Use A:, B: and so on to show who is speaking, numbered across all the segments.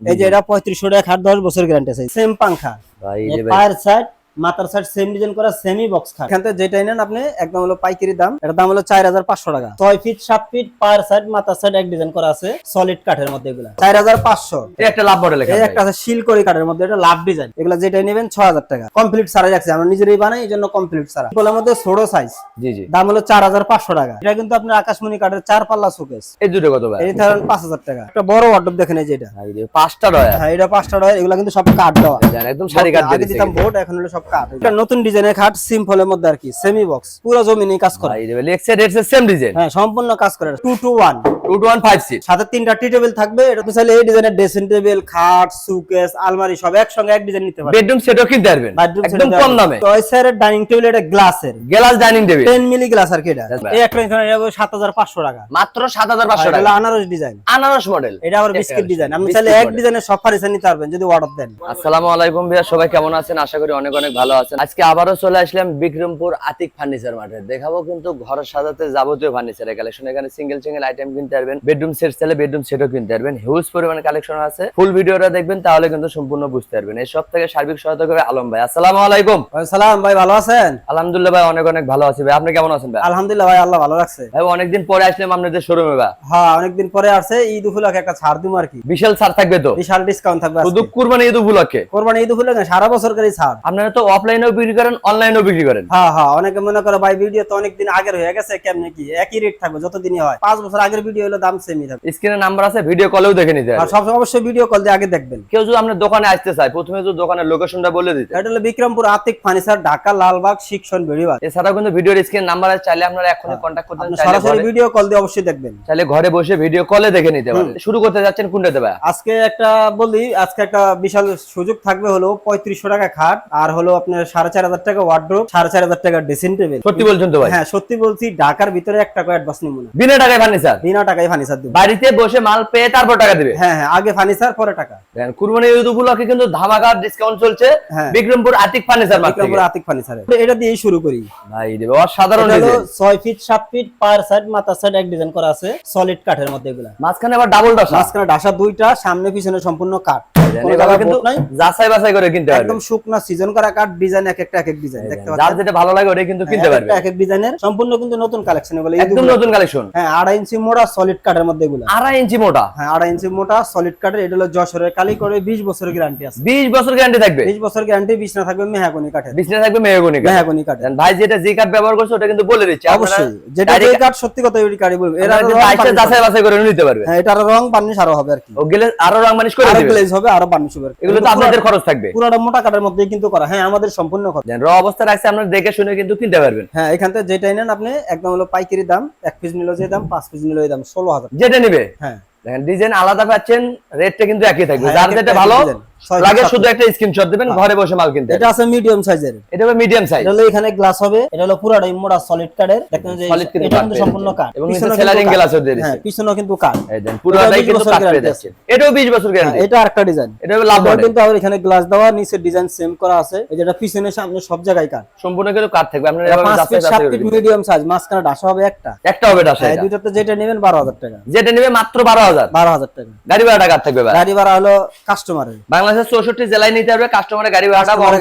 A: এই যে এটা পঁয়ত্রিশশো টাকা খাট দশ বছর গ্যারান্টি আছে। সেম পাংখা। পায়ের সাইড মাথার সাইড সেম ডিজাইন করা সেমি বক্স খাট। এখান থেকে যেটাই নেন আপনি একদম হলো পাইকারি দাম। এটার দাম হলো চার হাজার পাঁচশো টাকা। ছয় ফিট সাত ফিট পায়ের সাইড মাথার সাইড এক ডিজাইন করা আছে সলিড কাঠের মধ্যে এগুলা। চার হাজার পাঁচশো।
B: এই একটা লাভ মডেল
A: এই একটা আছে শিলকড়ি কাঠের মধ্যে এটা লাভ ডিজাইন এগুলা যেটাই নেবেন ছয় হাজার টাকা। কমপ্লিট সারা রাখছে আমরা নিজেরই বানাই এই জন্য কমপ্লিট সারা এগুলোর মধ্যে ছোট সাইজ
B: জি জি।
A: দাম হলো চার হাজার পাঁচশো টাকা। এটা কিন্তু আপনার আকাশমণি কাঠের চার পাল্লা শোকেস
B: এই দুটো কত ভাই?
A: এই ধরেন পাঁচ হাজার টাকা। একটা বড় ওয়ার্ডরোব দেখেন এই যে এটা।
B: ভাই রে, পাঁচটা রয়
A: হ্যাঁ এটা পাঁচটা রয়েল এগুলা কিন্তু সব কাঠ দেওয়া।
B: জান একদম সারি কাট
A: আগে দিতাম বোর্ড এখন হলো সব কাঠ এটা নতুন ডিজাইনের খাট সিম্পলের মধ্যে আর কি সেমি বক্স পুরো জমিনে কাজ করা।
B: ভাই রে leg side head same design
A: হ্যাঁ সম্পূর্ণ কাজ করে। টু টু ওয়ান
B: 2156
A: সাথে তিনটা টি টেবিল থাকবে এটা তো চাইলে এই ডিজাইনের ড্রেসিং টেবিল খাট সুকেস আলমারি সব একসঙ্গে এক ডিজাইন নিতে পারবে।
B: বেডরুম সেটও কিনতে পারবেন। একদম কম দামে।
A: তো ডাইনিং টেবিল এটা গ্লাসের
B: glass dining table
A: 10 milli glass আর কি এটা। এই একটা এখানে 7500 টাকা।
B: মাত্র 7500
A: এটা হলো
B: টাকা
A: আনারস ডিজাইন
B: আনারস মডেল
A: এটা আবার বিস্কিট ডিজাইন আপনি চাইলে এক ডিজাইনের সব ফার্নিচার নিতে পারবেন যদি অর্ডার দেন।
B: আসসালামু আলাইকুম ভাইয়া সবাই কেমন আছেন? আশা করি অনেক অনেক ভালো আছেন। আজকে আবারও চলে আসলাম বিক্রমপুর আতিক ফার্নিচার মার্কেট দেখাবো কিন্তু ঘর সাজাতে যাবতীয় ফার্নিচারের কালেকশন এখানে সিঙ্গেল সিঙ্গেল আইটেম কিনতে পারবেন। বেডরুম সেট চাইলে বেডরুম সেটও কিনতে পারবেন। হিউজ পরিমাণে কালেকশন আছে। ফুল ভিডিওটা দেখবেন তাহলে কিন্তু সম্পূর্ণ বুঝতে পারবেন। এই সব থেকে সার্বিক সহায়তা করবে আলম ভাই। আসসালামু আলাইকুম।
A: সালাম ভাই ভালো আছেন?
B: আলহামদুলিল্লাহ ভাই অনেক অনেক ভালো আছি ভাই। আপনি কেমন আছেন ভাই?
A: আলহামদুলিল্লাহ ভাই আল্লাহ ভালো রাখছে।
B: ভাই অনেকদিন পরে আসলাম আপনাদের শোরুমে ভাই।
A: হ্যাঁ অনেকদিন পরে আসছে। ঈদ উপলক্ষে একটা ছাড় দিব আর কি।
B: বিশাল ছাড় থাকবে তো?
A: বিশাল ডিসকাউন্ট থাকবে
B: শুধু কুরবানি ঈদ উপলক্ষে?
A: কোরবানি ঈদ উপলক্ষে সারা বছর করে ছাড়।
B: আপনারা তো অফলাইনেও বিক্রি করেন অনলাইনেও বিক্রি করেন?
A: হ্যাঁ হ্যাঁ অনেকে মনে করে ভাই ভিডিও তো অনেকদিন আগের হয়ে গেছে কেমনে কি? একই রেট থাকবে যতদিনই হয়। পাঁচ বছর আগের ভিডিও হলো দাম সেমই থাকবে।
B: স্ক্রিনে নাম্বার আছে ভিডিও কলেও দেখে নিতে
A: আর সবসময় অবশ্যই ভিডিও কল দিয়ে আগে দেখবেন।
B: কেউ যদি আপনার দোকানে আসতে চায় প্রথমে তো দোকানের লোকেশনটা বলে দিতে
A: এটা হলো বিক্রমপুর আতিক ফার্নিচার ঢাকা লালবাগ শিক্ষণ বেড়িবাগ
B: এছাড়াও কিন্তু ভিডিওর স্ক্রিন নাম্বার আছে চাইলে আপনারা এখনই কন্ট্যাক্ট করতে চাইলে
A: সরাসরি ভিডিও কল দিয়ে অবশ্যই দেখবেন।
B: চাইলে ঘরে বসে ভিডিও কলে দেখে নিতে পারেন। শুরু করতে যাচ্ছেন কোনটা দেবে?
A: আজকে একটা বলি আজকে একটা বিশাল সুযোগ থাকবে হলো পঁয়ত্রিশশো টাকা খাট আর হলো আপনার সাড়ে চার হাজার টাকা ওয়ার্ড্রোপ সাড়ে চার হাজার টাকা ড্রেসিং টেবিল
B: সত্যি বলছেন তো ভাই?
A: হ্যাঁ সত্যি বলছি ঢাকার ভিতরে এক টাকা অ্যাডভান্স নিব না।
B: বিনা টাকায় ফার্নিচার
A: বিনা টাকায় ফার্নিচার দেবো।
B: বাড়িতে বসে মাল পেয়ে তারপর টাকা দিবে?
A: হ্যাঁ হ্যাঁ আগে ফার্নিচার পরে টাকা।
B: কুরবানি ঈদ উপলক্ষে কিন্তু ধামাকা ডিসকাউন্ট চলছে।
A: হ্যাঁ।
B: বিক্রমপুর আতিক ফার্নিচার
A: বিক্রমপুর আতিক ফার্নিচার এটা দিয়েই শুরু করি।
B: ভাই
A: হলো
B: ডিজাইন
A: ছয় ফিট সাত ফিট পার সাইড মাথার সাইড এক ডিজাইন করা আছে। সলিড কাঠের মধ্যে এগুলা।
B: মাঝখানে আবার ডাবল ডাসা।
A: মাঝখানে ডাসা দুইটা সামনে পিছনে সম্পূর্ণ কাঠ। কোনো
B: এগুলো কিন্তু যাচাই বাছাই করে কিনতে পারবেন
A: একদম শুকনা সিজন করা কাঠ ডিজাইন এক একটা এক এক ডিজাইন দেখতে
B: যার যেটা ভালো লাগে ওটাই কিন্তু কিনতে পারবেন
A: এক এক ডিজাইনের সম্পূর্ণ কিন্তু নতুন কালেকশন এগুলো
B: একদম নতুন কালেকশন
A: হ্যাঁ আড়াই ইঞ্চি মোটা সলিড কাঠের মধ্যে এগুলো।
B: আড়াই ইঞ্চি মোটা
A: হ্যাঁ আড়াই ইঞ্চি মোটা সলিড কাঠের এটা হলো যশোরের কালি করে বিশ বছরের গ্যারান্টি আছে।
B: বিশ বছর গ্যারান্টি থাকবে?
A: বিশ বছর গ্যারান্টি বিছনা থাকবে মেহাগনি কাঠের
B: বিছনা থাকবে মেহগনি কাঠ।
A: মেহাগনি কাঠের
B: ভাই যেটা যে কাঠ ব্যবহার করছে ওটা কিন্তু বলে দিচ্ছে।
A: অবশ্যই। যেটা যে কাঠ সত্যি কথা ওই কাঠই বলব। এর আরও রং
B: যাচাই বাছাই করে নিতে পারবে।
A: হ্যাঁ রং বার্নিশ আরও হবে আর কি।
B: ও গেলে আরও রং করে দিবে।
A: গ্লেজ হবে আরও বার্নিশ হবে
B: এগুলো তো আপনাদের খরচ থাকবে।
A: পুরোটা মোটা কাঠের মধ্যেই কিন্তু করা। হ্যাঁ আমাদের সম্পূর্ণ খরচ।
B: র অবস্থা রাখছে আপনারা দেখে শুনে কিন্তু কিনতে পারবেন।
A: হ্যাঁ এখান থেকে যেটাই নেন আপনি একদম হলো পাইকারি দাম এক পিস নিলো যে দাম পাঁচ পিস নিলো এই দাম ষোলো হাজার।
B: যেটা নিবে।
A: হ্যাঁ।
B: দেখেন ডিজাইন আলাদা পাচ্ছেন রেটটা কিন্তু একই থাকবে।
A: হ্যাঁ,
B: যার যেটা ভালো লাগে শুধু একটা স্ক্রিনশট দিবেন ঘরে বসে মাল কিনতে
A: এটা আছে মিডিয়াম সাইজের
B: এটা হবে মিডিয়াম সাইজ
A: এটা হলো এখানে গ্লাস হবে এটা হলো পুরাটাই মোড়া সলিড কাঠের দেখেন যে এটা কিন্তু সম্পূর্ণ। কাঠ
B: এবং নিচে
A: কিন্তু
B: glass দিয়ে।
A: হ্যাঁ পিছনেও কিন্তু কাঠ
B: এই দেন পুরোটাই কিন্তু কাঠ পেয়ে
A: guarantee
B: যাচ্ছে এটাও 20 বছর
A: হ্যাঁ,
B: গ্যারান্টি
A: এটা আরেকটা ডিজাইন
B: এটা হবে লাভ
A: কিন্তু আবার এখানে গ্লাস দেওয়া নিচে ডিজাইন সেম করা আছে। এই যেটা পিছনে সামনে সব জায়গায় কাঠ
B: সম্পূর্ণ কিন্তু কাঠ থাকবে। আপনারা
A: এটা
B: এভাবে বাছাই
A: ফিট মিডিয়াম সাইজ মাঝখানে ডাসা হবে একটা।
B: একটা হবে ডাসা
A: হ্যাঁ। দুইটাতে যেটা নেবেন বারো হাজার টাকা।
B: যেটা নেবে মাত্র 12000
A: বারো হাজার টাকা।
B: গাড়ি ভাড়া কাঠ থাকবে ভাই?
A: গাড়ি ভাড়া হলো কাস্টমারের
B: বাংলাদেশের 64 জেলায় নিতে হবে কাস্টমারের গাড়ি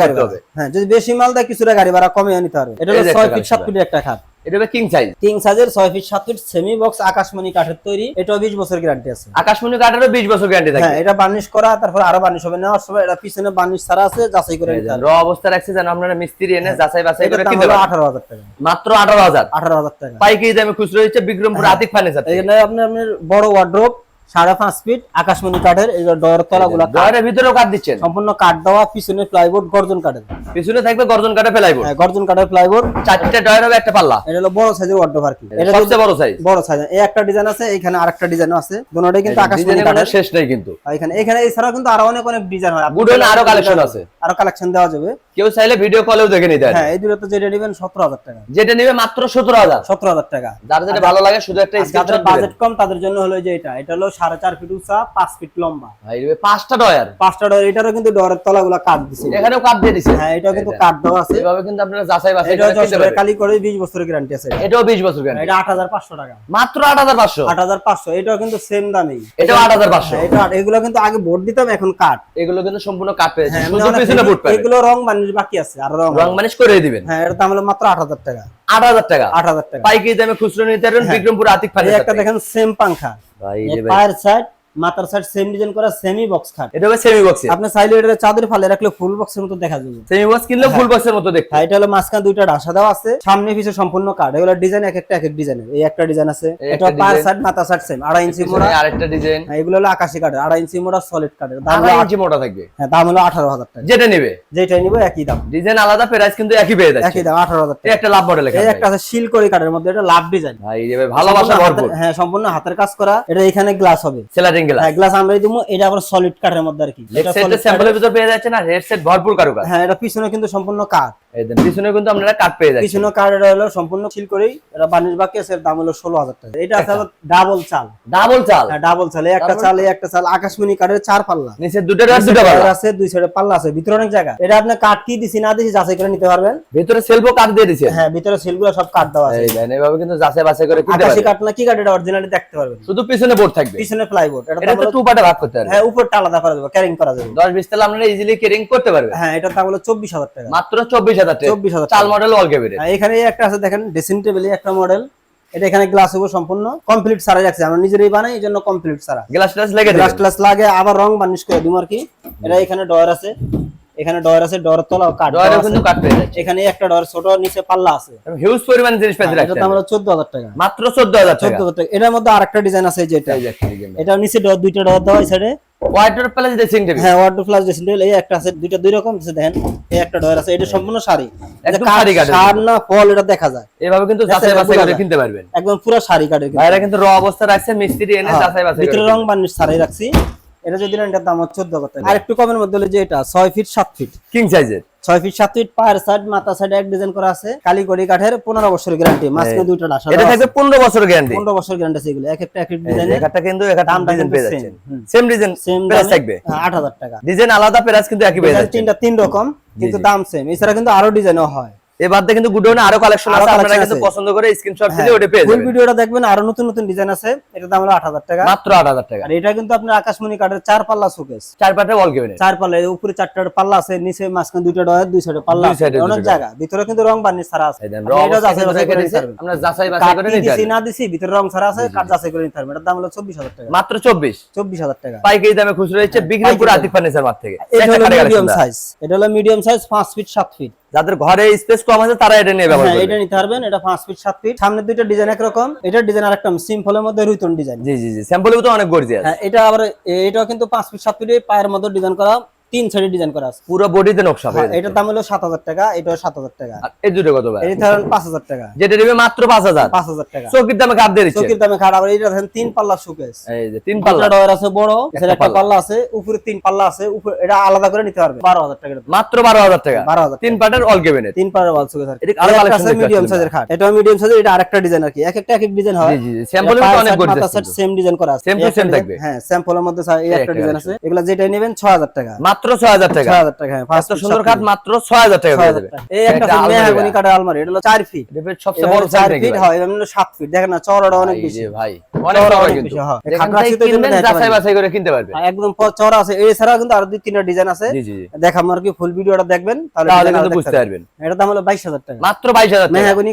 B: করতে হবে।
A: হ্যাঁ যদি বেশি মাল দেয় কিছুটা গাড়ি ভাড়া কমে নিতে পারবে। এটা হলো ছয় ফিট সাত ফিটের একটা খাট।
B: এটা হবে কিং সাইজ
A: কিং সাইজের ছয় ফিট সাত ফিট সেমি বক্স আকাশমণি কাঠের তৈরি। এটাও বিশ বছর গ্যারান্টি আছে।
B: আকাশমণি কাঠেরও 20 বছর গ্যারান্টি থাকবে।
A: হ্যাঁ এটা বার্নিশ করা তারপর আরও বার্নিশ হবে। নেওয়ার সময় এটা পিছনে বার্নিশ ছাড়া আছে যাচাই করে নিতে
B: র অবস্থা রাখছে যেন আপনারা মিস্ত্রি এনে যাচাই বাছাই করে কিনতে পারেন।
A: টাকা।
B: মাত্র 18000
A: আঠারো হাজার টাকা।
B: পাইকারি দামে খুচরো হচ্ছে বিক্রমপুর আতিক ফার্নিচার
A: এখানে আপনার বড় ওয়ার্ড্রোপ সাড়ে পাঁচ ফিট আকাশমণি কাঠের এই ডয়ের তলা গুলা
B: ঘরের ভিতরেও কাঠ দিচ্ছেন?
A: সম্পূর্ণ কাঠ দেওয়া পিছনে প্লাইবোর্ড গর্জন কাঠের।
B: পিছনে থাকবে গর্জন কাঠে ফেলাইব
A: হ্যাঁ, গর্জন কাঠের প্লাইবোর্ড
B: চারটে ডয়ার হবে একটা পাল্লা?
A: এটা হলো বড় সাইজের ওয়ার্ড্রোপ আর কি। এটা
B: সবচেয়ে বড় সাইজ
A: বড় সাইজ এই একটা ডিজাইন আছে এখানে আরেকটা ডিজাইন আছে। দুটোটাই কিন্তু আকাশমণি কাঠের।
B: শেষ নাই কিন্তু।
A: এখানে এখানে এছাড়াও কিন্তু আরও অনেক অনেক ডিজাইন হয়।
B: আরও
A: দেওয়া
B: আছে।
A: আরও কালেকশন দেওয়া যাবে।
B: কেউ চাইলে ভিডিও কলেও দেখে নিতে
A: হ্যাঁ এই দুটো তো যেটা নেবেন সতেরো হাজার টাকা।
B: যেটা নিবে মাত্র সতেরো হাজার।
A: সতেরো হাজার টাকা।
B: যার যেটা ভালো লাগে শুধু একটা স্ক্রিনশট
A: বাজেট কম তাদের জন্য হলো যে এটা। এটা হলো সাড়ে চার ফিট উঁচা পাঁচ ফিট লম্বা।
B: পাঁচটা ডয়ার
A: পাঁচটা ডোর এটারও কিন্তু তলাগুলো দিছে।
B: এখানেও কাট দিয়ে দিছে।
A: হ্যাঁ এটাও কিন্তু দেওয়া আছে।
B: এভাবে কিন্তু আপনারা যাচাই বাছাই করে
A: কালি করে বিশ বছরের গ্যারান্টি আছে
B: এটাও 20 বছর গ্যারান্টি
A: এটা আট হাজার পাঁচশো টাকা।
B: মাত্র 8500
A: আট হাজার পাঁচশো এটাও কিন্তু সেম দামেই।
B: এটাও 8500
A: হ্যাঁ, এটা এগুলো কিন্তু আগে ভোট দিতাম এখন কাঠ
B: এগুলো কিন্তু সম্পূর্ণ কাট পেয়েছে
A: হ্যাঁ,
B: শুধু পিছনে
A: অনেক-
B: বুট
A: এগুলো রং বানিশ বাকি আছে আর রং।
B: রং করে দিবেন।
A: হ্যাঁ এটার দাম হলো মাত্র আট হাজার টাকা।
B: 8000 টাকা।
A: আট হাজার টাকা।
B: পাইকারি দামে খুচরো নিতে পারবেন বিক্রমপুর আতিক ফার্নিচার
A: একটা দেখেন সেম পাংখা।
B: ভাই
A: এই
B: রে ভাই
A: পায়ের সাইড মাথার সাইড সেম ডিজাইন করা সেমি বক্স খাট।
B: এটা হবে সেমি বক্সে
A: আপনি চাইলে এটা চাঁদের ফালে রাখলে ফুল বক্সের মতো দেখা যাবে।
B: সেমি বক্স কিনলে ফুল বক্সের মতো দেখতে।
A: হ্যাঁ, এটা হলো মাঝখানে দুইটা দেওয়া আছে। সামনে পিছে সম্পূর্ণ কাঠ। এগুলো ডিজাইন এক একটা এক এক ডিজাইনের এই একটা ডিজাইন আছে। এটা
B: design।
A: সাইড মাথা সাইড সেম আড়াই ইঞ্চি মোড়া।
B: আরেকটা ডিজাইন
A: হ্যাঁ, এগুলো হলো আকাশি কাঠের। আড়াই ইঞ্চি মোড়া সলিড কাঠের। দাম হলো
B: ইঞ্চি মোটা থাকবে।
A: হ্যাঁ দাম হলো আঠারো হাজার টাকা।
B: যেটা নেবে।
A: যেটাই নিবো একই দাম।
B: ডিজাইন আলাদা প্রাইস কিন্তু একই পেয়ে যাচ্ছে।
A: একই দাম আঠারো হাজার
B: এই
A: টাকা
B: একটা লাভ মডেল
A: একটা আছে শিলকড়ি কাঠের মধ্যে এটা লাভ ডিজাইন
B: ভাই ভালোবাসা ভরপুর।
A: হ্যাঁ সম্পূর্ণ হাতের কাজ করা। এটা এখানে গ্লাস হবে।
B: সেলারিং গ্লাস
A: হ্যাঁ গ্লাস আমরাই দিব এটা আবার সলিড কাঠের মধ্যে আর কি। এটা
B: সাইডে স্যাম্পলের ভিতর পেয়ে যাচ্ছে না হেড ভরপুর কারুকাজ।
A: হ্যাঁ এটা পিছনে কিন্তু সম্পূর্ণ কাঠ
B: পিছনে কিন্তু আপনারা কাট পেয়ে যাচ্ছেন
A: পিছনে কাঠ এটা হলো সম্পূর্ণ ছিল করেই এটা বানিশ বাকি আছে দাম হলো ষোলো হাজার টাকা। এটা আছে ডাবল চাল।
B: ডাবল চাল?
A: হ্যাঁ ডাবল চাল। একটা চাল একটা চাল আকাশমণি কাঠের চার পাল্লা।
B: নিচে দুটো আর দুটো পাল্লা।
A: আছে দুই সাইডে পাল্লা আছে ভিতরে অনেক জায়গা। এটা আপনি কাঠ কি দিছি না দিছি যাচাই করে নিতে পারবেন।
B: ভিতরে সেলফও কাট দিয়ে দিছে।
A: হ্যাঁ ভিতরে সিলগুলো সব দেওয়া আছে।
B: এই দেন এইভাবে কিন্তু যাচাই বাছাই করে কিনতে পারবেন।
A: কাঠ না কি এটা অরিজিনালি দেখতে পারবেন।
B: শুধু পিছনে বোর্ড থাকবে।
A: পিছনে প্লাইবোর্ড এটা
B: এটা তো টু পার্টে ভাগ করতে পারবেন
A: হ্যাঁ উপরটা আলাদা করা যাবে ক্যারিং করা যাবে।
B: তালা আপনারা ইজিলি কেরিং করতে পারবেন।
A: হ্যাঁ এটার দাম হলো চব্বিশ হাজার টাকা।
B: মাত্র চব্বিশ হাজার
A: চব্বিশ হাজার
B: চাল মডেল অল ক্যাবিনেট
A: এখানে একটা আছে দেখেন ড্রেসিং টেবিল একটা মডেল এটা এখানে গ্লাস উপর সম্পূর্ণ। কমপ্লিট সারা রাখছে। আমরা নিজেরাই বানাই এই জন্য কমপ্লিট সারা
B: গ্লাস লেগে
A: গ্লাস গ্লাস লাগে আবার রং বার্নিশ করে দিব আর কি। এটা এখানে ডয়ার আছে। এখানে ডয়ার আছে ডয়ার তলা কাঠ দেওয়া
B: ডয়ারেও
A: আছে।
B: কিন্তু কাট পেয়ে যাচ্ছে।
A: এখানে একটা ডয়ার ছোট নিচে পাল্লা আছে।
B: হিউজ পরিমাণ জিনিস পেয়ে রাখতে
A: দাম হলো চোদ্দ হাজার টাকা।
B: মাত্র চোদ্দ হাজার
A: চোদ্দ
B: টাকা।
A: হাজার টাকা। এটার মধ্যে আরেকটা ডিজাইন আছে যেটা। এটা। নিচে ডয়ার দুইটা ডয়ার দেওয়া এই সাইডে
B: হোয়াইটের প্লাস ড্রেসিং টেবিল
A: হ্যাঁ ওয়ার্ড প্লাস ড্রেসিং টেবিল এই একটা আছে দুইটা দুই রকম আছে দেখেন। এই একটা ডয়ার আছে এটা সম্পূর্ণ শাড়ি। এটা
B: একদম শাড়ি কাঠের
A: শাড় না ফল এটা দেখা যায়।
B: এভাবে কিন্তু যাচাই বাছাই করে কিনতে পারবেন।
A: একদম পুরো শাড়ি কিন্তু।
B: ভাইরা কিন্তু। র অবস্থা রাখছে মিস্ত্রি এনে
A: হ্যাঁ,
B: যাচাই বাছাই
A: ভিতরে
B: করে
A: রং বার্নিশ ছাড়াই রাখছি। এটা যদি নেন, এটার দাম হচ্ছে চোদ্দ হাজার টাকা। আর একটু কমের মধ্যে হলো যে এটা ছয় ফিট সাত ফিট
B: কিং সাইজের
A: ছয় ফিট সাত ফিট পায়ের সাইড মাথা সাইড এক ডিজাইন করা আছে। কালীগড়ি কাঠের পনেরো বছরের গ্যারান্টি মাঝখানে দুইটা ডাসা
B: এটা থাকবে পনেরো বছর গ্যারান্টি
A: পনেরো বছর গ্যারান্টি আছে এগুলো এক একটা এক এক ডিজাইন
B: একটা কিন্তু একটা ডিজাইন পেয়ে যাচ্ছেন। সেম ডিজাইন
A: সেম
B: প্রাইস থাকবে।
A: আট হাজার টাকা।
B: ডিজাইন আলাদা প্রাইস কিন্তু একই পেয়ে যাচ্ছে
A: তিনটা তিন রকম কিন্তু দাম সেম এছাড়া কিন্তু আরও ডিজাইনও হয়।
B: এবার দিয়ে কিন্তু গুডোনে আরও কালেকশন আছে আপনারা কিন্তু পছন্দ করে স্ক্রিনশট দিলে ওটা পেয়ে যাবেন।
A: ভিডিওটা দেখবেন আরও নতুন নতুন ডিজাইন আছে। এটার দাম হলো আট হাজার টাকা।
B: মাত্র আট হাজার টাকা।
A: আর এটা কিন্তু আপনার আকাশমণি কাঠের চার পাল্লা শোকেস
B: চার ওয়াল ক্যাবিনেট
A: চার পাল্লা উপরে চারটা পাল্লা আছে নিচে মাঝখানে দুইটা ডয়ার দুই সাইডে পাল্লা অনেক জায়গা। ভিতরে কিন্তু রং বার্নিশ ছাড়া আছে।
B: এই
A: এটা যাচাই বাছাই করে নিতে
B: আমরা যাচাই বাছাই করে নিতে
A: দিছি না দিছি ভিতরে রং ছাড়া আছে কাঠ যাচাই করে নিতে পারবেন। এটার দাম হলো চব্বিশ হাজার টাকা।
B: মাত্র চব্বিশ?
A: চব্বিশ হাজার টাকা।
B: পাইকারি দামে খুচরো হচ্ছে বিক্রমপুর
A: পাইকারি
B: আতিক ফার্নিচার মার্ট থেকে।
A: এটা হলো মিডিয়াম সাইজ এটা হলো মিডিয়াম সাইজ পাঁচ ফিট সাত ফিট
B: যাদের ঘরে স্পেস কম আছে তারা এটা নিয়ে ব্যবহার
A: হ্যাঁ
B: করবে।
A: এটা নিতে পারবেন এটা পাঁচ ফিট সাত ফিট সামনে দুইটা ডিজাইন একরকম এটা ডিজাইন আরেকটা সিম্পলের মধ্যে রুইতন ডিজাইন
B: জি জি জি স্যাম্পলেও তো অনেক গর্জিয়াস
A: হ্যাঁ এটা আবার এটাও কিন্তু পাঁচ ফিট সাত ফিট পায়ের মধ্যে ডিজাইন করা তিন সাইডে ডিজাইন করা আছে।
B: পুরো বডিতে নকশা
A: হ্যাঁ,
B: পেয়ে
A: এটার দাম হলো সাত হাজার টাকা এটাও সাত হাজার টাকা।
B: আর এই দুটো কত ভাই?
A: এটা ধরেন পাঁচ হাজার টাকা।
B: যেটা নেবে মাত্র পাঁচ হাজার।
A: পাঁচ হাজার টাকা।
B: চৌকির দামে কাপ দিয়ে দিচ্ছে।
A: চৌকির দামে খাট আবার এটা ধরেন তিন পাল্লা শোকেস
B: এই যে তিন পাল্লা।
A: ডয়ার আছে বড় এছাড়া একটা
B: পাল্লা।
A: আছে উপরে তিন পাল্লা আছে উপরে এটা আলাদা করে নিতে পারবে। বারো হাজার টাকা
B: মাত্র বারো হাজার টাকা।
A: বারো হাজার
B: তিন পার্টের অল ক্যাবিনেট
A: তিন পাল্লা ওয়াল শোকেস আর
B: এটা আরও collection দেখতে
A: মিডিয়াম সাইজের খাট এটা মিডিয়াম সাইজের এটা আরেকটা ডিজাইন আর কি। এক একটা এক এক ডিজাইন হয়।
B: জি জি স্যাম্পলেও তো অনেক গর্জিয়াস
A: সেম ডিজাইন করা আছে। এই একটা
B: same
A: design-
B: থাকবে।
A: হ্যাঁ স্যাম্পলের মধ্যে এই একটা ডিজাইন আছে। এগুলা যেটা নেবেন ছয় হাজার টাকা।
B: মাত্র ছয় হাজার টাকা।
A: ছয় হাজার টাকা হ্যাঁ
B: সুন্দর
A: সাত
B: মাত্র ছয় হাজার টাকা
A: ছয়
B: যাবে
A: এই একটা
B: একটা আলমারি
A: মেহাগনি
B: ভাই।
A: কাঠের আলমারি এটা হলো চার ফিট
B: এটা সবচেয়ে বড়
A: চার ফিট হয় সাত ফিট দেখেন না চওড়াটা অনেক বেশি।
B: ভাই অনেক
A: চওড়া
B: কিন্তু।
A: বেশি, হ্যাঁ।
B: কিনবেন যাচাই বাছাই করে কিনতে পারবেন।
A: হ্যাঁ, একদম চওড়া আছে। এছাড়াও কিন্তু আরও দুই তিনটা ডিজাইন আছে।
B: জি জি জি।
A: দেখাম আর কি ফুল ভিডিওটা দেখবেন তাহলে
B: কিন্তু বুঝতে
A: পারবেন। এটার দাম হলো টাকা।
B: মাত্র বাইশ হাজার টাকা।
A: মেহাগনি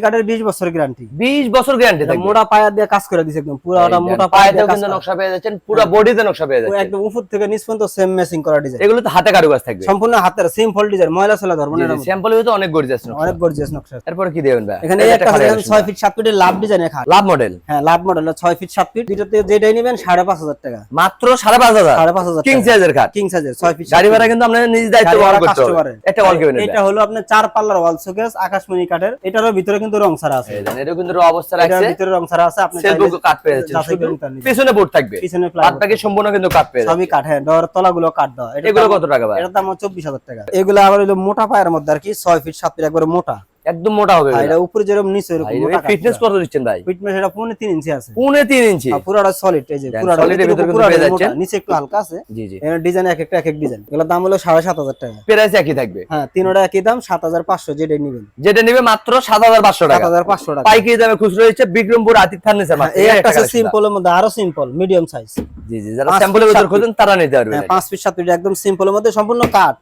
A: বছর গ্যারান্টি
B: বিশ বছর গ্যারান্টি
A: মোটা পায়া দিয়ে কাজ করে দিছে একদম পুরো ওটা মোটা পায়া দিয়ে কাজ
B: কিন্তু নকশা পেয়ে যাচ্ছেন পুরো বডিতে নকশা পেয়ে যাচ্ছে
A: একদম উপর থেকে নিচ পর্যন্ত সেম ম্যাচিং করা ডিজাইন
B: এগুলো তো হাতে কারুকাজ থাকবে।
A: সম্পূর্ণ হাতের সিম্পল ডিজাইন ময়লা ছেলা ধরবো না
B: স্যাম্পল তো অনেক গর্জিয়াস নকশা।
A: অনেক গর্জিয়াস নকশা।
B: এরপর কি দেবেন ভাই?
A: এখানে একটা
B: আসুন
A: ছয় ফিট সাত ফিটের লাভ ডিজাইনের খাট।
B: লাভ মডেল
A: হ্যাঁ লাভ মডেল ছয় ফিট সাত ফিট। দুইটাতে যেটাই নেবেন সাড়ে পাঁচ হাজার টাকা।
B: মাত্র সাড়ে পাঁচ হাজার?
A: সাড়ে পাঁচ হাজার
B: কিং সাইজের খাট।
A: কিং সাইজের ছয় ফিট
B: গাড়ি ভাড়া কিন্তু আপনার নিজ দায়িত্ব বহন
A: ভাড়া
B: করতে হবে। একটা ওয়াল কেবিনেট
A: এটা হলো আপনার চার পাল্লার ওয়াল শোকেস আকাশমণি কাঠের। এটারও ভিতরে কিন্তু রং ছাড়া আছে।
B: এটা কিন্তু র অবস্থা
A: এটার ভিতরে রং ছাড়া আছে আপনি
B: সেলফ কাট পেয়ে যাচ্ছেন। পিছনে বোর্ড থাকবে।
A: পিছনে
B: বাদ
A: plywood
B: বাকি সম্পূর্ণ কিন্তু কাট পেয়ে যাচ্ছে।
A: সবই কাঠ হ্যাঁ ডর তলাগুলো এটার
B: এগুলো
A: দাম-
B: কত টাকা ভাই?
A: এটার দাম চব্বিশ হাজার টাকা। এগুলো আবার হলো মোটা পায়ের মধ্যে আর কি ছয় ফিট সাত ফিট একবারে মোটা।
B: একদম মোটা হবে
A: এটা। উপরে যেরকম নিচে এরকম মোটা
B: ফিটনেস কত দিচ্ছেন ভাই।
A: ফিটনেস এটা পৌনে তিন ইঞ্চি আছে।
B: পুনে তিন ইঞ্চি
A: পুরোটা সলিড এই যে পুরোটা
B: ভিতরে কিন্তু পেয়ে
A: মোটা, নিচে একটু হালকা আছে।
B: জি জি।
A: এর ডিজাইন এক একটা এক এক ডিজাইন এগুলোর দাম হলো সাড়ে সাত হাজার টাকা।
B: প্রাইস একই থাকবে।
A: হ্যাঁ তিনোটা একই দাম সাত হাজার পাঁচশো যেটাই নিবেন।
B: যেটা নিবে মাত্র সাত হাজার পাঁচশো টাকা।
A: হাজার পাঁচশো টাকা।
B: পাইকারি দামে খুচরো হচ্ছে বিক্রমপুর আতিক ফার্নিচার
A: হ্যাঁ, এই একটা আছে সিম্পলের মধ্যে আরও সিম্পল মিডিয়াম সাইজ
B: জি জি যারা
A: পাঁচ
B: স্যাম্পলের ভিতর
A: সাত
B: খোঁজেন তারা নিতে
A: হ্যাঁ পাঁচ ফিট সাত ফিট একদম সিম্পলের মধ্যে সম্পূর্ণ
B: কাট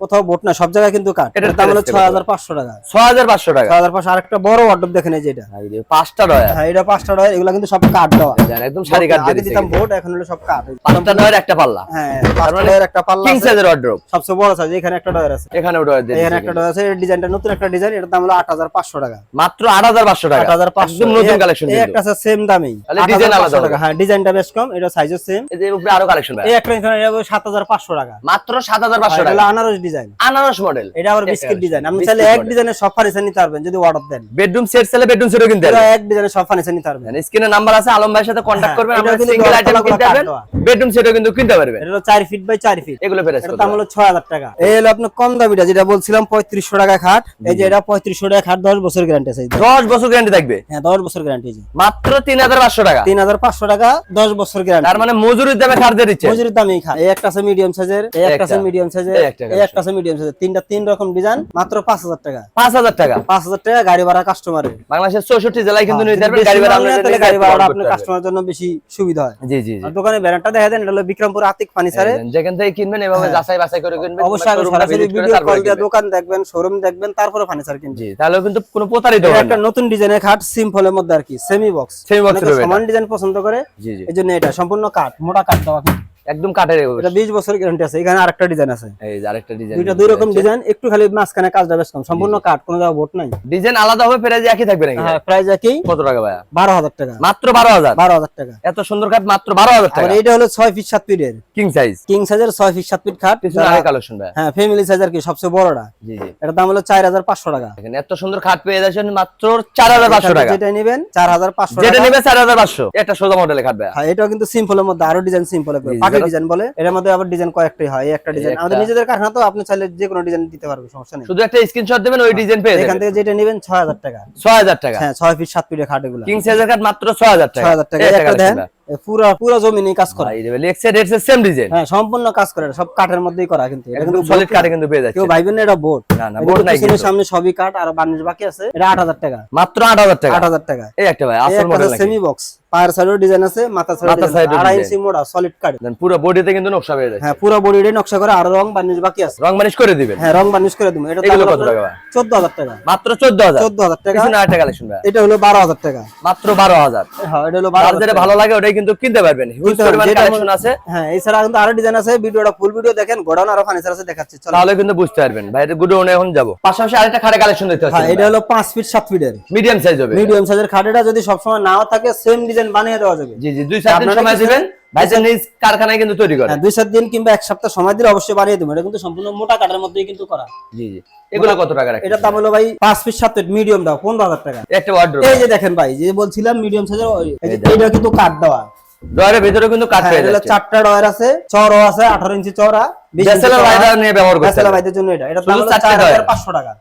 A: কোথাও বোট না সব জায়গায় কিন্তু কাঠ।
B: এটার
A: এটার দাম হলো ছয় হাজার পাঁচশো টাকা।
B: ছয় হাজার পাঁচশো টাকা?
A: ছয় হাজার পাঁচশো আরেকটা বড় ওয়ার্ডরোব দেখেন এই যে এটা।
B: পাঁচটা
A: হ্যাঁ এটা পাঁচটা এগুলো কিন্তু সব কাঠ দেওয়া।
B: একদম সারি কাট দিয়ে
A: দিতাম বোট এখন হলো সব কাঠ।
B: পাঁচটা ডয়ার একটা পাল্লা।
A: হ্যাঁ পাঁচটা
B: মানে
A: একটা পাল্লা
B: কিং সাইজের অর্ডার
A: সবচেয়ে বড় সাইজ এখানে একটা ডয়ার আছে।
B: এখানে ডয়ার দিয়ে
A: এখানে একটা ডয়ার আছে এর ডিজাইনটা নতুন একটা ডিজাইন এটার দাম হলো আট হাজার পাঁচশো টাকা।
B: মাত্র আট হাজার পাঁচশো টাকা।
A: আট হাজার পাঁচশো।
B: নতুন কালেকশন
A: এই একটা আছে সেম দামেই।
B: আলাদা
A: হ্যাঁ ডিজাইনটা বেশ কম এটা সাইজও সেম
B: উপরে আরও কালেকশন
A: এই একটা সাত হাজার পাঁচশো টাকা।
B: মাত্র সাত হাজার পাঁচশো টাকা।
A: আনারস ডিজাইন
B: আনারস মডেল
A: এটা আবার বিস্কিট ডিজাইন আপনি চাইলে এক ডিজাইনের সব ফার্নিচার নিতে পারবেন যদি অর্ডার দেন।
B: বেডরুম সেট সেলে বেডরুম সেটও কিনতে পারবেন।
A: এক ডিজাইনের সব ফার্নিচার নিতে পারবেন।
B: স্ক্রিনে নাম্বার আছে আলম ভাইয়ের সাথে
A: হ্যাঁ,
B: করবেন
A: এটা
B: সিঙ্গেল আইটেম কিনতে পারবেন বেডরুম সেটও কিন্তু কিনতে পারবেন।
A: এটা হলো চার ফিট বাই চার ফিট
B: এগুলো প্রাইস
A: দাম হলো ছয় হাজার টাকা। এই হলো আপনার কম দামিটা যেটা বলছিলাম পঁয়ত্রিশশো টাকা খাট। এই যে এটা পঁয়ত্রিশশো টাকা খাট দশ বছর গ্যারান্টি আছে। এই যে।
B: দশ বছর গ্যারান্টি থাকবে?
A: হ্যাঁ দশ বছর গ্যারান্টি আছে।
B: মাত্র তিন হাজার পাঁচশো টাকা।
A: তিন হাজার পাঁচশো টাকা দশ বছর গ্যারান্টি
B: তার মানে মজুরির দামে খাট দিয়ে দিচ্ছে
A: মজুরির দাম এই খাট। এই একটা আছে মিডিয়াম সাইজের এই একটা আছে মিডিয়াম সাইজের
B: একটা
A: আছে মিডিয়াম সাইজের তিনটা তিন রকম ডিজাইন মাত্র পাঁচ হাজার টাকা।
B: পাঁচ হাজার টাকা?
A: পাঁচ হাজার টাকা গাড়ি ভাড়া কাস্টমারের
B: বাংলাদেশের জেলায় কিন্তু
A: হ্যাঁ,
B: নিতে পারবেন গাড়ি ভাড়া আপনাদের
A: গাড়ি আপনার কাস্টমারের জন্য বেশি সুবিধা হয়।
B: জি জি
A: দোকানে ব্যানারটা দেখা দেন এটা হলো বিক্রমপুর আতিক ফার্নিচারে
B: যেখান থেকে কিনবেন এভাবে
A: হ্যাঁ।
B: যাচাই বাছাই করে কিনবেন
A: অবশ্যই সরাসরি ভিডিও কল দিয়ে দোকান দেখবেন শোরুম দেখবেন তারপরে ফার্নিচার কিনবেন।
B: জি তাহলে কিন্তু কোনো প্রতারিত হবে
A: একটা নতুন ডিজাইনের খাট সিম্পলের মধ্যে আর কি সেমি বক্স
B: হবে এটা।
A: সমান ডিজাইন পছন্দ করে এই জন্য এটা সম্পূর্ণ কাঠ মোটা কাঠ দেওয়া।
B: একদম কাঠের
A: এটা বিশ বছর গ্যারান্টি আছে। এখানে আরেকটা ডিজাইন আছে।
B: এই যে আরেকটা ডিজাইন
A: দুইটা দুই রকম ডিজাইন একটু খালি মাঝখানে কাজটা বেশ কম। সম্পূর্ণ কাঠ কোনো নাই।
B: ডিজাইন আলাদা হবে প্রাইস একই থাকবে নাকি?
A: হ্যাঁ প্রাইস একই।
B: কত টাকা
A: বারো হাজার টাকা।
B: মাত্র বারো হাজার?
A: বারো হাজার টাকা।
B: এত সুন্দর কাঠ মাত্র বারো হাজার
A: আর
B: টাকা?
A: এটা হলো ছয় ফিট সাত ফিটের
B: কিং সাইজ
A: কিং সাইজের ছয় ফিট সাত ফিট খাট।
B: পিছনে কালেকশন ভাইয়া।
A: হ্যাঁ ফ্যামিলি সাইজ আর কি সবচেয়ে বড়টা?
B: জি জি।
A: এটার দাম হলো চার হাজার পাঁচশো টাকা।
B: এখানে এত সুন্দর খাট পেয়ে যাচ্ছেন মাত্র চার হাজার পাঁচশো টাকা।
A: যেটা নেবেন চার হাজার পাঁচশো
B: যেটা
A: টাকা।
B: নেবে চার হাজার পাঁচশো। একটা সোজা মডেলে খাট ভাইয়া।
A: হ্যাঁ এটাও কিন্তু সিম্পলের মধ্যে আরও ডিজাইন সিম্পল
B: জি,
A: পাটি ডিজাইন বলে? এর মধ্যে আবার ডিজাইন কয়েকটাই হয় একটা ডিজাইন আমাদের নিজেদের কারখানা তো আপনি চাইলে যে কোনো ডিজাইন দিতে পারবে সমস্যা নেই।
B: শুধু একটা স্ক্রিনশট দেবেন ওই ডিজাইন পেয়ে
A: এখান থেকে যেটা নেবেন ছয় হাজার টাকা।
B: ছয় হাজার টাকা।
A: হ্যাঁ ছয় ফিট সাত ফিটের খাট এগুলো।
B: কিং সাইজের কাঠ মাত্র ছয় হাজার টাকা।
A: ছয় হাজার টাকা।
B: এই
A: এই
B: একটা
A: দেন। পুরো পুরো জমিনে কাজ করা।
B: দেবে লেক্সে রেটসে সেম ডিজাইন
A: হ্যাঁ সম্পূর্ণ কাজ করে সব কাঠের মধ্যেই করা কিন্তু। এটা কিন্তু
B: সলিড কাঠে কিন্তু পেয়ে যাচ্ছে।
A: কেউ ভাইবেন এটা বোর্ড
B: না না বোর্ড নাই কিন্তু।
A: সামনে সবই কাঠ আর বার্নিশ বাকি আছে। এটা আট হাজার টাকা।
B: মাত্র আট হাজার টাকা।
A: আট হাজার টাকা।
B: এই একটা ভাই আসল মডেল
A: সেমি বক্স পায়ের সাইডের ডিজাইন আছে মাথা
B: মাথার এর
A: আড়াই ইঞ্চি মোড়া সলিড কাঠ
B: দেন পুরো বডিতে কিন্তু নকশা পেয়ে
A: হ্যাঁ পুরো বডিটা নকশা করে আর রং বার্নিশ বাকি আছে।
B: রং মানিশ করে দিবেন।
A: হ্যাঁ রং বার্নিশ করে দিব। এটা
B: কত টাকা ভাই?
A: চোদ্দ হাজার টাকা।
B: মাত্র চোদ্দ হাজার
A: চোদ্দ হাজার টাকা
B: কালেকশন ভাই।
A: এটা হলো বারো হাজার টাকা।
B: মাত্র বারো হাজার
A: হ্যাঁ এটা হলো
B: যেটা ভালো লাগে ওটাই কিন্তু কিনতে পারবেন। হিউজ পরিমাণ কালেকশন আছে।
A: হ্যাঁ এছাড়া কিন্তু আরও ডিজাইন আছে। ভিডিওটা ফুল ভিডিও দেখেন গোডাউন আরও ফার্নিচার আছে দেখাচ্ছি। চলো
B: তাহলে কিন্তু বুঝতে পারবেন। ভাই এটা এখন যাব। পাশাপাশি আরেকটা খাটে কালেকশন দেখতে
A: হ্যাঁ এটা হলো পাঁচ ফিট সাত ফিটের
B: মিডিয়াম সাইজ হবে।
A: মিডিয়াম সাইজের খাটেটা যদি সবসময় নাও থাকে সেম ডিজাইন বানিয়ে দেওয়া যাবে।
B: জি জি দুই চার দিন সময় দিবেন। ভাইজান নিজ কারখানায় কিন্তু তৈরি করে
A: হ্যাঁ দুই সাত দিন কিংবা এক সপ্তাহ সময় দিলে অবশ্যই বানিয়ে দেবো এটা কিন্তু সম্পূর্ণ মোটা কাটার মধ্যেই কিন্তু করা।
B: জি জি। এগুলো কত টাকা এটা
A: এটার দাম হলো ভাই মিডিয়াম দাও টাকা।
B: একটা ওয়ার্ড্রোব
A: এই যে দেখেন ভাই যে বলছিলাম মিডিয়াম সাইজের
B: এই দেখেন।
A: এটা কিন্তু কাঠ দেওয়া।
B: ডয়ারের ভিতরে কিন্তু কাট
A: হ্যাঁ,
B: পেয়ে যাচ্ছে।
A: চারটা ডয়ার আছে চড়ও আছে আঠারো ইঞ্চি চওড়া
B: ব্যাচেলর
A: চওড়া।
B: নিয়ে ব্যবহার করতে
A: ব্যাচেলর ভাইদের জন্য এটা। এটা দাম টাকা।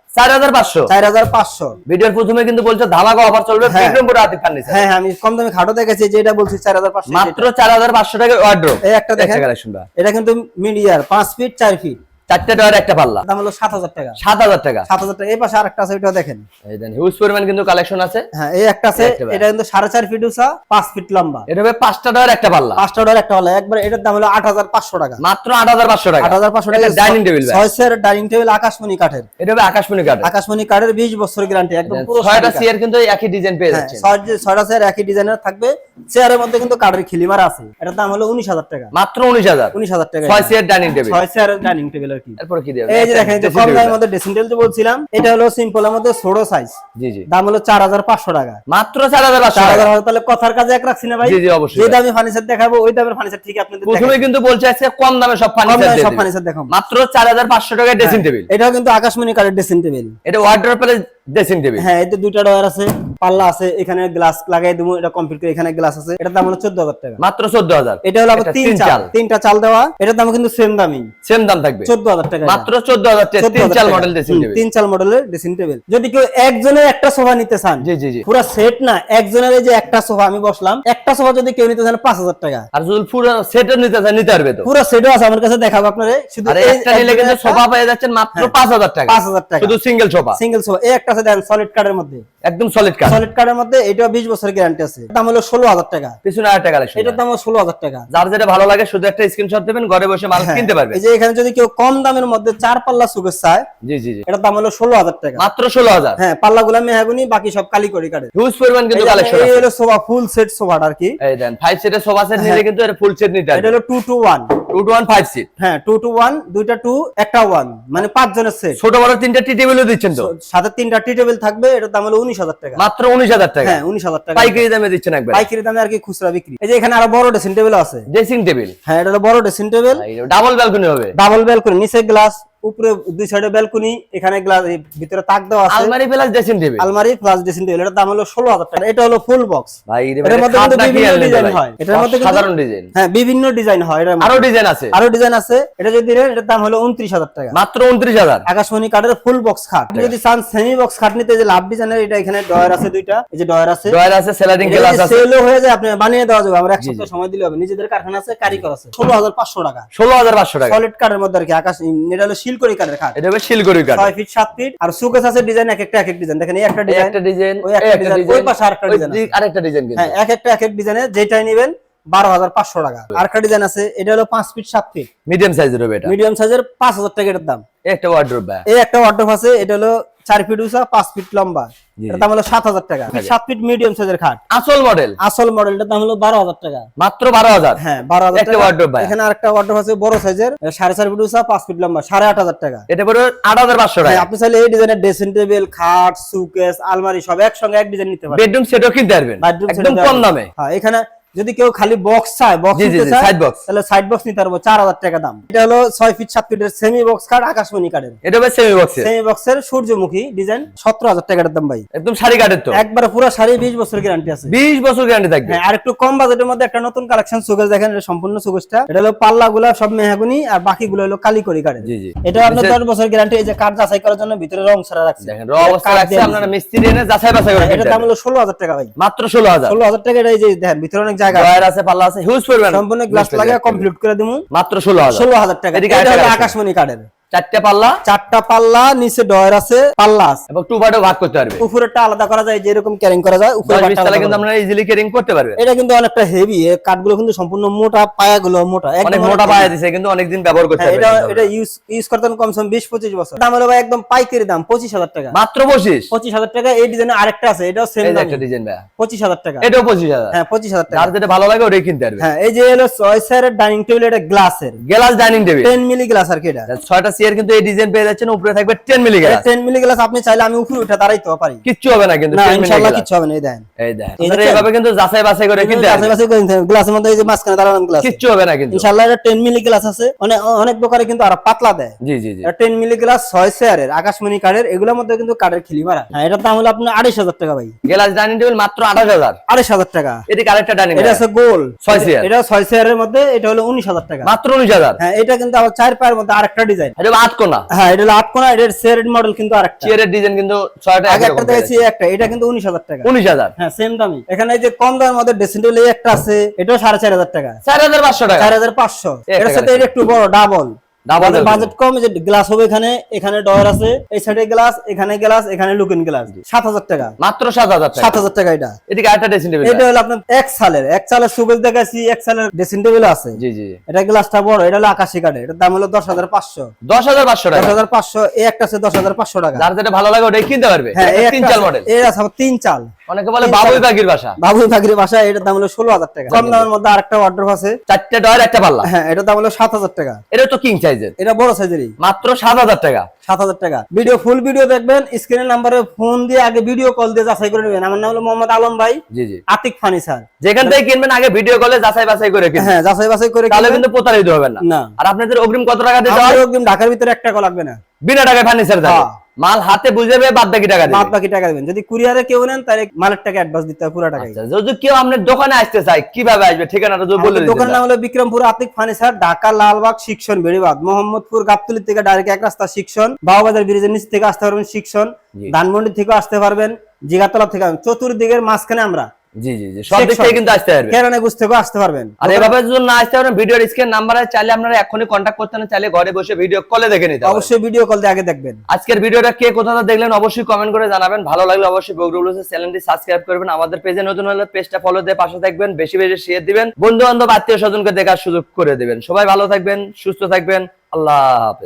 B: ভিডিওর প্রথমে কিন্তু বলছে ধামাকা অফার চলবে
A: হ্যাঁ।
B: ফার্নিচার
A: হ্যাঁ হ্যাঁ আমি কম দামে খাটো দেখেছি যে এটা বলছি চার হাজার পাঁচশো
B: মাত্র চার হাজার পাঁচশো টাকা ওয়ার্ড্রোব
A: এই একটা দেখেন।
B: কালেকশন বা
A: এটা কিন্তু মিডিয়ার পাঁচ ফিট চার ফিট
B: চারটে ডয়ার একটা পাল্লা।
A: দাম হলো সাত হাজার টাকা।
B: সাত হাজার টাকা।
A: সাত হাজার টাকা। এই পাশে আরেকটা আছে ওইটাও দেখেন।
B: এই দেন হিউজ পরিমাণ কিন্তু কালেকশন আছে।
A: হ্যাঁ এই একটা আছে এটা কিন্তু সাড়ে চার ফিট উঁচা পাঁচ ফিট লম্বা।
B: এটা হবে পাঁচটা একটা পাল্লা।
A: পাঁচটা একটা হলো একবার এটার দাম হলো আট হাজার পাঁচশো টাকা।
B: মাত্র আট হাজার পাঁচশো টাকা।
A: আট হাজার পাঁচশো টাকা।
B: ডাইনিং টেবিল
A: ছয় সের ডাইনিং টেবিল আকাশমণি কাঠের।
B: এটা হবে আকাশমণি কাঠ
A: আকাশমণি কাঠের বিশ বছর গ্যারান্টি একদম পুরো
B: ছয়টা সিয়ার কিন্তু একই ডিজাইন পেয়ে
A: হ্যাঁ,
B: যাচ্ছেন।
A: ছয়- যে ছয়টা চেয়ার একই ডিজাইনের থাকবে। চেয়ারের মধ্যে কিন্তু কাঠের খিলিমার আছে। এটার দাম হলো উনিশ হাজার টাকা।
B: মাত্র উনিশ হাজার।
A: উনিশ হাজার টাকা
B: ছয় ডাইনিং টেবিল
A: ছয় চেয়ারের ডাইনিং টেবিল কি?
B: এরপর কি দেবে
A: এই যে দেখেন যে কম দামের মধ্যে ড্রেসিং যে বলছিলাম এটা হলো সিম্পলের মধ্যে ছোট সাইজ
B: জি জি।
A: দাম হলো চার হাজার পাঁচশো টাকা।
B: মাত্র চার হাজার পাঁচশো
A: চার
B: টাকা।
A: হাজার হবে, তাহলে কথার কাজে এক রাখছি না ভাই।
B: জি, জি, অবশ্যই।
A: যে
B: ভাই।
A: দামে ফার্নিচার দেখাবো ওই দামের ফার্নিচার ঠিক আপনাদের
B: প্রথমে কিন্তু বলছে আজকে কম দামে সব
A: কম
B: ফার্নিচার
A: দামে সব ফার্নিচার দেখাবো।
B: মাত্র চার হাজার পাঁচশো টাকা ড্রেসিং টেবিল
A: এটাও কিন্তু আকাশমণি কালের ড্রেসিং টেবিল
B: এটা ওয়ার্ড্রোপ ড্রেসিং টেবিল?
A: হ্যাঁ এতে দুইটা ডয়ার আছে পাল্লা আছে এখানে গ্লাস লাগাই দেবো এটা কমপ্লিট করে এখানে গ্লাস আছে। এটার দাম হলো চোদ্দ হাজার টাকা।
B: মাত্র চোদ্দ হাজার
A: এটা হলো আবার তিন চাল। তিনটা চাল দেওয়া এটার দাম কিন্তু সেম দামই।
B: সেম দাম থাকবে।
A: চোদ্দ হাজার টাকা
B: মাত্র টাকা তিন চাল মডেল ড্রেসিং টেবিল
A: তিন চাল মডেলের ড্রেসিং টেবিল যদি কেউ একজনের একটা সোফা নিতে চান
B: জি জি জি।
A: পুরো সেট না একজনের এই যে একটা সোফা আমি বসলাম একটা সোফা যদি কেউ নিতে চান পাঁচ হাজার টাকা।
B: আর যদি পুরো সেটও নিতে চান নিতে পারবে তো।
A: পুরো সেটও আছে আমার কাছে দেখাবো আপনারে। শুধু
B: একটা নিলে কিন্তু সোফা পেয়ে যাচ্ছেন মাত্র
A: হ্যাঁ।
B: পাঁচ হাজার টাকা।
A: পাঁচ হাজার টাকা।
B: শুধু সিঙ্গেল সোফা।
A: Single sofa. এই একটা আছে দেন সলিড কার্ডের মধ্যে।
B: একদম সলিড কাঠ
A: সলিড কার্ডের মধ্যে এটাও বিশ বছরের গ্যারান্টি আছে। দাম হলো ষোলো হাজার টাকা।
B: পিছনে আর টাকা কালেকশন
A: এটার দাম হলো ষোলো হাজার টাকা।
B: যার যেটা ভালো লাগে শুধু একটা স্ক্রিনশট দেবেন ঘরে বসে মাল
A: হ্যাঁ,
B: কিনতে পারবে
A: এই যে এখানে যদি কেউ কম দামের মধ্যে চার পাল্লা সুকের চায়
B: জি জি জি।
A: এটার দাম হলো ষোলো হাজার টাকা।
B: মাত্র ষোলো হাজার।
A: হ্যাঁ পাল্লা গুলা মেহাগুনি বাকি সব কালি করে কাটে
B: হিউজ পরিমাণ কিন্তু কালেকশন
A: এই হলো সোফা ফুল সেট সোফাটা আর কি।
B: এই দেন ফাইভ সেটের সোফা সেট নিলে কিন্তু এর ফুল সেট নিতে
A: এটা হলো two two one
B: two two one five seat
A: হ্যাঁ টু টু ওয়ান দুইটা টু একটা ওয়ান মানে পাঁচ জনের সেট
B: ছোট বড় তিনটা টি টেবিলও দিচ্ছেন তো?
A: সাথে তিনটা টি টেবিল থাকবে এটার দাম হলো উনিশ হাজার টাকা।
B: মাত্র উনিশ হাজার টাকা?
A: হ্যাঁ উনিশ হাজার টাকা।
B: পাইকারি দামে দিচ্ছেন একবার?
A: পাইকারি দামে আর কি খুচরা বিক্রি। এই যে এখানে আরও বড় ড্রেসিং টেবিল আছে।
B: ড্রেসিং টেবিল
A: হ্যাঁ এটা বড় ড্রেসিং টেবিল
B: ডাবল ব্যালকনি হবে।
A: ডাবল ব্যালকনি নিচে গ্লাস উপরে দুই সাইডে ব্যালকনি এখানে গ্লাস ভিতরে তাক দেওয়া আছে।
B: আলমারি প্লাস ড্রেসিং টেবিল
A: আলমারি প্লাস ড্রেসিং টেবিল এটার দাম হলো ষোলো হাজার টাকা। এটা হলো ফুল বক্স
B: ভাই রে
A: এটার মধ্যে কিন্তু বিভিন্ন ডিজাইন হয়। এটার মধ্যে
B: সাধারণ ডিজাইন
A: হ্যাঁ বিভিন্ন ডিজাইন হয়। এটার।
B: আরও ডিজাইন আছে।
A: আরও ডিজাইন আছে। এটা যদি নেন এটার দাম হলো উনত্রিশ হাজার টাকা।
B: মাত্র উনত্রিশ হাজার।
A: আকাশমণি কাঠের ফুল বক্স খাট। আপনি যদি চান সেমি বক্স খাট নিতে যে লাভ ডিজাইনের এটা এখানে ডয়ার আছে দুইটা। এই যে ডয়ার আছে।
B: ডয়ার আছে স্যালাডিং গ্লাস আছে।
A: সেলও হয়ে যায় আপনি বানিয়ে দেওয়া যাবে। আমরা এক সপ্তাহ সময় দিলে হবে। নিজেদের কারখানা আছে কারিগর আছে। ষোলো হাজার পাঁচশো টাকা।
B: ষোলো হাজার পাঁচশো টাকা।
A: সলিড কাঠের মধ্যে আর কি আকাশ এটা হলো শিলকড়ি কাঠের খাট।
B: এটা হবে শিলগড়ি কাঠ
A: 6 ফিট 7 ফিট আর সুকেস আছে ডিজাইন এক একটা এক এক ডিজাইন দেখেন এই একটা ডিজাইন
B: একটা ডিজাইন
A: ওই একটা ডিজাইন, ওই পাশে আরেকটা ডিজাইন আছে।
B: আরেকটা ডিজাইন
A: হ্যাঁ এক একটা এক এক ডিজাইনে যেটাই নেবেন বারো হাজার পাঁচশো টাকা। আর একটা ডিজাইন আছে এটা হলো পাঁচ ফিট সাত ফিট
B: মিডিয়াম সাইজের হবে এটা।
A: মিডিয়াম সাইজের পাঁচ হাজার টাকা এটার দাম।
B: এই একটা ওয়ার্ড্রোব
A: এই একটা ওয়ার্ডরোব আছে এটা হলো চার ফিট উঁচা পাঁচ ফিট লম্বা।
B: জি,
A: দাম হলো সাত হাজার টাকা। সাত ফিট মিডিয়াম সাইজের খাট।
B: আসল মডেল
A: আসল মডেলটার দাম হলো বারো হাজার টাকা।
B: মাত্র বারো হাজার?
A: হ্যাঁ বারো হাজার
B: একটা
A: টাকা।
B: ভাই।
A: এখানে আরেকটা ওয়ার্ডরোব আছে বড় সাইজের সাড়ে চার ফিট উঁচা পাঁচ ফিট লম্বা সাড়ে আট হাজার টাকা।
B: এটা আট হাজার পাঁচশো
A: হ্যাঁ,
B: টাকা
A: আপনি চাইলে এই ডিজাইনের ড্রেসিং টেবিল খাট সুকেস আলমারি সব একসঙ্গে এক ডিজাইন নিতে পারেন।
B: বেডরুম সেটও কিনতে পারবেন। একদম কম দামে।
A: হ্যাঁ এখানে যদি কেউ খালি বক্স চায় বক্স নিতে চায়
B: side box।
A: তাহলে সাইড বক্স নিতে পারব চার হাজার টাকা দাম। এটা হলো ছয় ফিট সাত ফিটের সেমি বক্স কার্ড আকাশমণি কার্ডের
B: এটা হবে সেমি বক্সের
A: সেমি বক্সের সূর্যমুখী ডিজাইন সতেরো হাজার টাকার দাম ভাই।
B: একদম শাড়ি কাঠের তো।
A: একবার পুরো সাড়ে বিশ বছর গ্যারান্টি আছে।
B: বিশ বছর গ্যারান্টি থাকবে।
A: হ্যাঁ আর একটু কম বাজেটের মধ্যে একটা নতুন কালেকশন সুকেশ দেখেন এটা সম্পূর্ণ সুকেশটা এটা হলো পাল্লা গুলা সব মেহাগুনি আর বাকিগুলো হলো কালিকরি কাঠের
B: জি জি।
A: এটা আপনার দশ বছর গ্যারান্টি এই যে কাঠ যাচাই করার জন্য ভিতরে রং ছাড়া রাখছে।
B: দেখেন র অবস্থা রাখছে আপনারা মিস্ত্রি এনে যাচাই বাছাই করে। কিনতে
A: এটার দাম হলো ষোলো হাজার টাকা ভাই।
B: মাত্র ষোলো হাজার।
A: ষোলো হাজার টাকা এটা এই যে দেখেন ভিতরে অনেক জায়গা আছে।
B: আছে পাল্লা আছে হিউজ পরিমাণ।
A: সম্পূর্ণ গ্লাস লাগিয়ে কমপ্লিট করে দিমু।
B: মাত্র ষোলো হাজার।
A: ষোলো হাজার টাকা। এটা। আকাশমণি কাঠের
B: চারটে পাল্লা
A: চারটা পাল্লা নিচে ডয়ার আছে পাল্লা আছে
B: এবং টু পার্টও ভাগ করতে পারবে।
A: আলাদা করা যায় যেরকম ক্যারিং করা যায় উপরে
B: কিন্তু। আপনারা ইজিলি ক্যারিং করতে পারবে
A: এটা কিন্তু অনেকটা হেভি কাঠগুলো কিন্তু সম্পূর্ণ মোটা পায়াগুলো মোটা একদম
B: অনেক
A: অনেক
B: মোটা। পায়ে দিছে কিন্তু অনেকদিন ব্যবহার করতে
A: হ্যাঁ,
B: পারবে
A: এটা এটা ইউজ ইউজ কমসম বিশ পঁচিশ বছর। দাম হলো ভাই একদম পাইকারি দাম পঁচিশ হাজার টাকা।
B: মাত্র পঁচিশ?
A: পঁচিশ হাজার টাকা এই ডিজাইনের আরেকটা আছে এটাও সেম দাম।
B: একটা ডিজাইন ভাই
A: পঁচিশ হাজার টাকা।
B: এটাও পঁচিশ হাজার।
A: হ্যাঁ পঁচিশ হাজার টাকা।
B: যার যেটা ভালো লাগে ওটাই কিনতে পারবে।
A: হ্যাঁ এই যে হলো ডাইনিং টেবিল এটা গ্লাসের
B: glass dining table
A: ten milli glass আর কি এটা।
B: ছয়টা চেয়ার কিন্তু এই ডিজাইন পেয়ে যাচ্ছেন উপরে থাকবে ten milli glass
A: ten milli glass আপনি চাইলে আমি উপরে উঠে দাঁড়াইতেও পারি।
B: কিচ্ছু হবে না কিন্তু 10
A: ইনশাআল্লাহ। কিছু হবে না এই দেখেন।
B: এই দেখ
A: এই
B: আপনারা? এইভাবে কিন্তু যাচাই বাছাই করে কিনতে পারবেন
A: গ্লাসের মধ্যে এই যে মাঝখানে দাঁড়ানো গ্লাস
B: কিচ্ছু হবে না কিন্তু।
A: ইনশাআল্লাহ এটা টেন মিলি গ্লাস আছে অনেক অনেক দোকানে কিন্তু আর পাতলা দেয়।
B: জি জি জি।
A: টেন মিলি গ্লাস ছয় চেয়ারের আকাশমণি কাঠের এগুলোর মধ্যে কিন্তু কাঠের খিলি মারা। হ্যাঁ এটার দাম হলো আপনার আড়াইশ হাজার টাকা ভাই।
B: গ্লাস ডাইনিং টেবিল মাত্র আঠাশ হাজার।
A: আড়াইশ হাজার টাকা।
B: এদিকে আরেকটা ডাইনিং
A: এটা আছে গোল।
B: ছয় চেয়ার।
A: এটা ছয় চেয়ারের মধ্যে এটা হলো উনিশ হাজার টাকা।
B: মাত্র উনিশ হাজার।
A: হ্যাঁ এটা কিন্তু আবার চার পায়ের মধ্যে আরেকটা ডিজাইন হ্যাঁ এটা হলো আট এটার চেয়ারের মডেল কিন্তু আরেকটা।
B: চেয়ারের ডিজাইন কিন্তু ছয়টা
A: আগে একটা দেখেছি একটা এটা কিন্তু উনিশ হাজার টাকা।
B: উনিশ হাজার?
A: হ্যাঁ সেম দামি এখানে এই যে কম দামের মধ্যে ড্রেসিং টেবিল একটা আছে এটাও সাড়ে চার হাজার টাকা। সাথে এটা একটু বড় ডাবল
B: Double
A: বাজেট কম যে গ্লাস হবে এখানে এখানে ডয়ার আছে এই সাইডে গ্লাস এখানে গ্লাস এখানে গ্লাস সাত হাজার টাকা।
B: মাত্র সাত হাজার টাকা।
A: সাত হাজার টাকা এটা।
B: এদিকে আরেকটা ড্রেসিং টেবিল
A: এটা হলো আপনার এক সালের এক সালের দেখাচ্ছি এক সালের ড্রেসিং টেবিল আছে।
B: জি জি।
A: এটা গ্লাসটা বড় এটা হলো আকাশি এটার দাম হলো দশ হাজার পাঁচশো।
B: দশ হাজার পাঁচশো
A: দশ
B: টাকা
A: হাজার পাঁচশো এই একটা আছে দশ হাজার পাঁচশো টাকা।
B: যার যেটা ভালো লাগে ওটাই কিনতে পারবে।
A: হ্যাঁ
B: তিন চাল মডেল
A: আছে তিন চাল।
B: অনেকে বলে বাবুই পাখির বাসা।
A: বাবুই পাখির এটার দাম হলো ষোলো হাজার টাকা। কম দামের মধ্যে আরেকটা অর্ডার আছে।
B: চারটে ডয়ের একটা পাল্লা।
A: হ্যাঁ এটার দাম হলো সাত হাজার টাকা।
B: এটা তো কিং সাইজের?
A: এটা বড় সাইজেরই।
B: মাত্র সাত হাজার টাকা।
A: সাত হাজার টাকা। ভিডিও ফুল ভিডিও দেখবেন স্ক্রিনের নাম্বারে ফোন দিয়ে আগে ভিডিও কল দিয়ে যাচাই করে নেবেন। আমার নাম হলো মোহাম্মদ আলম ভাই
B: জি জি।
A: আতিক ফার্নিচার
B: যেখান থেকে কিনবেন আগে ভিডিও কলে যাচাই বাছাই করে কিনবেন।
A: হ্যাঁ যাচাই বাছাই করে
B: তাহলে কিন্তু প্রতারিত হবেন না।
A: না।
B: আর আপনাদের অগ্রিম কত টাকা দিতে হবে
A: অগ্রিম ঢাকার ভিতরে এক টাকা লাগবে না।
B: বিনা টাকায় ফার্নিচার দেওয়া।
A: হ্যাঁ।
B: মাল হাতে বুঝে পেয়ে বাদ বাকি টাকা
A: বাদ বাকি টাকা দিবেন। যদি কুরিয়ারে কেউ নেন তাহলে মালের টাকা অ্যাডভান্স দিতে হবে পুরো টাকা
B: আচ্ছা যদি কেউ আপনার দোকানে আসতে চায় কীভাবে আসবে? ঠিকানাটা যদি বলে
A: দোকান নাম হলো বিক্রমপুর আতিক ফার্নিচার ঢাকা লালবাগ শিক্ষণ বেড়িবাদ মোহাম্মদপুর গাবতলি থেকে ডাইরেক্ট এক রাস্তা শিক্ষণ বাউবাজার ব্রিজের নিচ থেকে আসতে পারবেন শিক্ষণ। ধানমন্ডি থেকে আসতে পারবেন জিগাতলা থেকে চতুর্দিকের মাঝখানে আমরা
B: জি জি জি। সব দিক থেকে কিন্তু আসতে পারবে।
A: কেরানে গুছ থেকে আসতে পারবেন।
B: আর এভাবে যদি না আসতে পারেন ভিডিওর স্ক্রিন নাম্বারে চাইলে আপনারা এখনই কন্ট্যাক্ট করতে না চাইলে ঘরে বসে ভিডিও কলে দেখে নিতে
A: অবশ্যই ভিডিও কল দিয়ে আগে দেখবেন।
B: আজকের ভিডিওটা কে কোথাও দেখলেন অবশ্যই কমেন্ট করে জানাবেন। ভালো লাগলে অবশ্যই চ্যানেলটি সাবস্ক্রাইব করবেন। আমাদের পেজে নতুন হলে পেজটা ফলো দিয়ে পাশে থাকবেন বেশি বেশি শেয়ার দিবেন। বন্ধু বান্ধব আত্মীয় স্বজনকে দেখার সুযোগ করে দিবেন। সবাই ভালো থাকবেন সুস্থ থাকবেন। আল্লাহ হাফেজ।